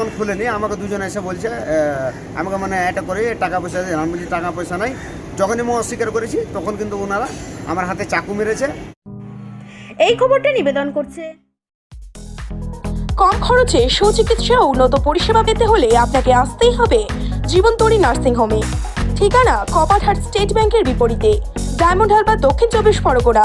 তখন খুলেনি আমাকে দুজন এসে বলছে আমাকে মানে এটা করে টাকা পয়সা দিয়ে আমি বলছি টাকা পয়সা নাই। যখনই আমি অস্বীকার করেছি তখন কিন্তু ওনারা আমার হাতে চাকু মেরেছে। এই খবরটা নিবেদন করছে। কম খরচে সুচিকিৎসা উন্নত পরিষেবা পেতে হলে আপনাকে আসতেই হবে জীবনতরী নার্সিং হোমে। ঠিকানা কপারহাট স্টেট ব্যাংকের বিপরীতে। ডায়মন্ড হারবার দক্ষিণ চব্বিশ পরগনা।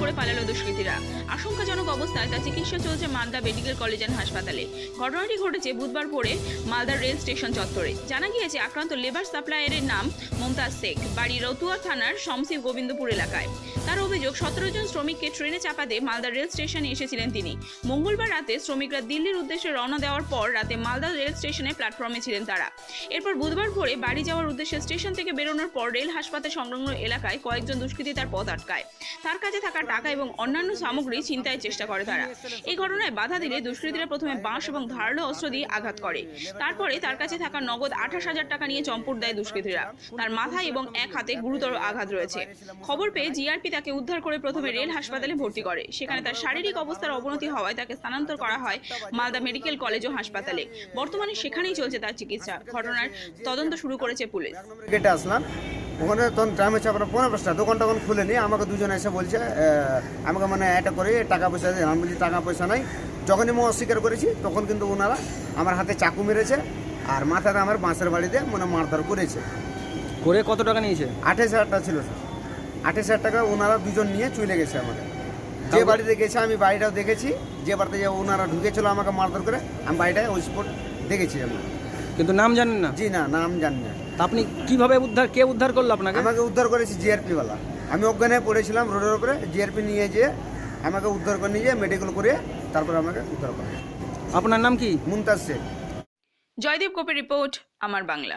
করে পালালো দুষ্কৃতীরা। আশঙ্কাজনক অবস্থায় তার চিকিৎসা চলছে মালদা মেডিকেল কলেজ অ্যান্ড হাসপাতালে। ঘটনাটি ঘটেছে বুধবার ভোরে মালদার রেল স্টেশন চত্বরে। জানা গিয়েছে, আক্রান্ত লেবার সাপ্লায়ারের নাম মমতাজ শেখ, বাড়ি রতুয়া থানার শমসি গোবিন্দপুর এলাকায়। তার অভিযোগ, সতেরো জন শ্রমিককে ট্রেনে চাপা দিয়ে মালদা রেল স্টেশনে এসেছিলেন তিনি। মঙ্গলবার রাতে শ্রমিকরা দিল্লির উদ্দেশ্যে রওনা দেওয়ার পর রাতে মালদা রেল স্টেশনে প্ল্যাটফর্মে ছিলেন তারা। এরপর বুধবার ভোরে বাড়ি যাওয়ার উদ্দেশ্যে স্টেশন থেকে বেরোনোর পর রেল হাসপাতাল সংলগ্ন এলাকায় কয়েকজন দুষ্কৃতী তার পথ আটকায়। তার কাছে থাকা টাকা এবং অন্যান্য সামগ্রী ছিনতাইয়ের চেষ্টা করে তারা। এই ঘটনায় বাধা দিলে দুষ্কৃতীরা প্রথমে বাঁশ এবং ধারালো অস্ত্র দিয়ে আঘাত করে। তারপরে তার কাছে থাকা নগদ আঠাশ হাজার টাকা নিয়ে চম্পট দেয় দুষ্কৃতীরা। তার মাথায় এবং এক হাতে গুরুতর আঘাত রয়েছে। খবর পেয়ে জিআরপি তাকে উদ্ধার করে প্রথমে রেল হাসপাতালে ভর্তি করে। সেখানে তার শারীরিক অবস্থার অবনতি হওয়ায় তাকে স্থানান্তর করা হয় মালদা মেডিকেল কলেজ ও হাসপাতালে। বর্তমানে সেখানেই চলছে তার চিকিৎসা। ঘটনার তদন্ত শুরু করেছে পুলিশ। ওখানে তখন টাইম হচ্ছে আপনার পনেরো পাঁচটা দোকান তখন খুলেনি। আমাকে দুজন এসে বলছে আমাকে মানে এটা করে টাকা পয়সা দিয়ে। আমি বলছি টাকা পয়সা নাই। যখনই আমি অস্বীকার করেছি তখন কিন্তু ওনারা আমার হাতে চাকু মেরেছে আর মাথাতে আমার বাঁশের বাড়িতে মানে মারধর করেছে। করে কত টাকা নিয়েছে? আঠাশ হাজার টাকা ছিল স্যার। আঠাশ হাজার টাকা ওনারা দুজন নিয়ে চলে গেছে আমাকে। যে বাড়িতে গেছে আমি বাড়িটাও দেখেছি। যে বাড়িতে যে ওনারা ঢুকেছিল আমাকে মারধর করে আমি বাড়িটায় ওই স্পট দেখেছি আমি। কিন্তু নাম জানেন না? জি না নাম জানি না। আপনি কীভাবে উদ্ধার কে উদ্ধার করল আপনাকে? আমাকে উদ্ধার করেছি জিআরপি বালা। আমি অজ্ঞানে পড়েছিলাম রোডের উপরে জিআরপি নিয়ে যেয়ে আমাকে উদ্ধার করে নিয়ে যেয়ে মেডিকেল করে তারপর আমাকে উদ্ধার করে আপনার নাম কি? মুমতাজ শেখ। জয়দীপ কোপের রিপোর্ট আমার বাংলা।